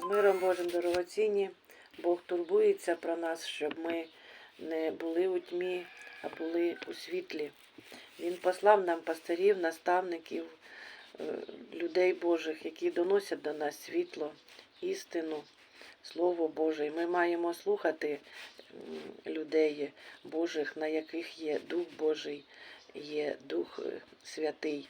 З миром Божим дорогоцінні, Бог турбується про нас, щоб ми не були у тьмі, а були у світлі. Він послав нам пастирів, наставників, е, людей Божих, які доносять до нас світло, істину, Слово Боже. І ми маємо слухати людей Божих, на яких є Дух Божий, є Дух е, Святий.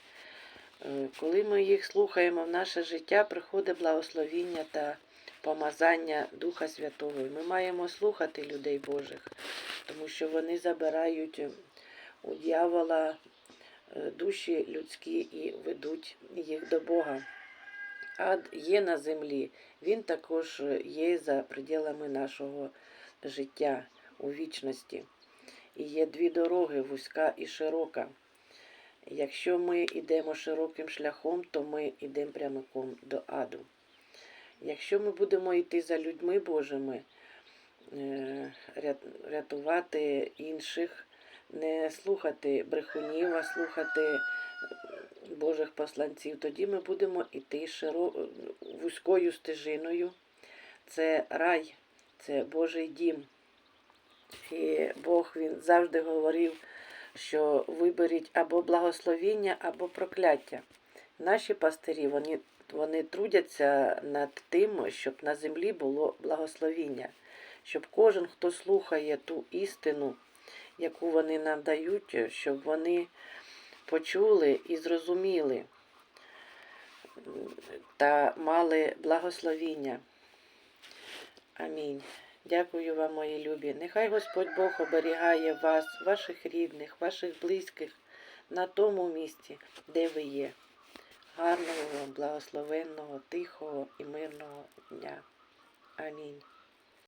Е, Коли ми їх слухаємо в наше життя, приходить благословіння та помазання Духа Святого. Ми маємо слухати людей Божих, тому що вони забирають е, у дьявола е, душі людські і ведуть їх до Бога. Ад є на землі, він також є за пределами нашого життя у вічності. І є дві дороги вузька і широка. Якщо ми йдемо широким шляхом, то ми йдемо прямиком до аду. Якщо ми будемо йти за людьми Божими, е, рятувати інших, не слухати брехунів, а слухати Божих посланців, тоді ми будемо йти широ... вузькою стежиною. Це рай, це Божий дім. І Бог він завжди говорив, що виберіть або благословіння, або прокляття. Наші пастирі вони, вони трудяться над тим, щоб на землі було благословіння, щоб кожен, хто слухає ту істину, яку вони нам дають, щоб вони почули і зрозуміли та мали благословіння. Амінь. Дякую вам, мої любі. Нехай Господь Бог оберігає вас, ваших рідних, ваших близьких на тому місці, де ви є. Гарного вам, благословенного, тихого і мирного дня. Амінь.